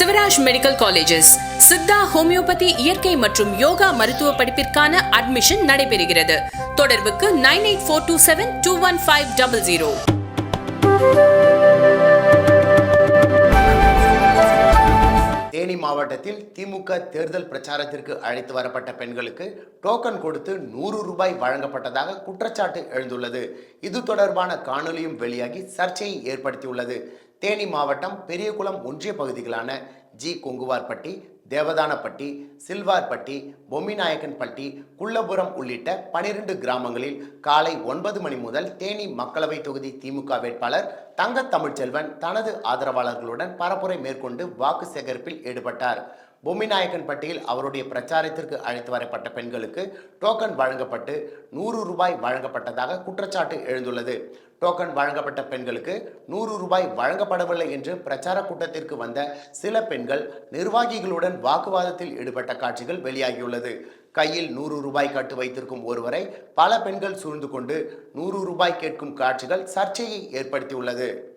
Sivaraj medical colleges. Siddha homeopathy இயற்கை மற்றும் யோகா மருத்துவ படிப்பிற்கான அட்மிஷன் நடைபெறுகிறது. தொடர்புக்கு nine eight four two seven two one five double zero. Theni மாவட்டத்தில் திமுக தேர்தல் பிரச்சாரத்திற்கு அழைத்து வரப்பட்ட பெண்களுக்கு டோக்கன் கொடுத்து நூறு ரூபாய் வழங்கப்பட்டதாக குற்றச்சாட்டு எழுந்துள்ளது. இது தொடர்பான காணொலியும் வெளியாகி சர்ச்சையை ஏற்படுத்தியுள்ளது. தேனி மாவட்டம் பெரியகுளம் ஒன்றிய பகுதிகளான ஜி. கொங்குவார்பட்டி தேவதானப்பட்டி சில்வார்பட்டி பொம்மிநாயக்கன்பட்டி குள்ளபுரம் உள்ளிட்ட பனிரெண்டு கிராமங்களில் காலை ஒன்பது மணி முதல் தேனி மக்களவை தொகுதி திமுக வேட்பாளர் தங்க தமிழ்ச்செல்வன் தனது ஆதரவாளர்களுடன் பரப்புரை மேற்கொண்டு வாக்கு சேகரிப்பில் ஈடுபட்டார். பொம்மிநாயக்கன்பட்டியில் அவருடைய பிரச்சாரத்திற்கு அழைத்து வரப்பட்ட பெண்களுக்கு டோக்கன் வழங்கப்பட்டு நூறு ரூபாய் வழங்கப்பட்டதாக குற்றச்சாட்டு எழுந்துள்ளது. டோக்கன் வழங்கப்பட்ட பெண்களுக்கு நூறு ரூபாய் வழங்கப்படவில்லை என்று பிரச்சார கூட்டத்திற்கு வந்த சில பெண்கள் நிர்வாகிகளுடன் வாக்குவாதத்தில் ஈடுபட்ட காட்சிகள் வெளியாகியுள்ளது. கையில் நூறு ரூபாய் கட்டு வைத்திருக்கும் ஒருவரை பல பெண்கள் சூழ்ந்து கொண்டு நூறு ரூபாய் கேட்கும் காட்சிகள் சர்ச்சையை ஏற்படுத்தியுள்ளது.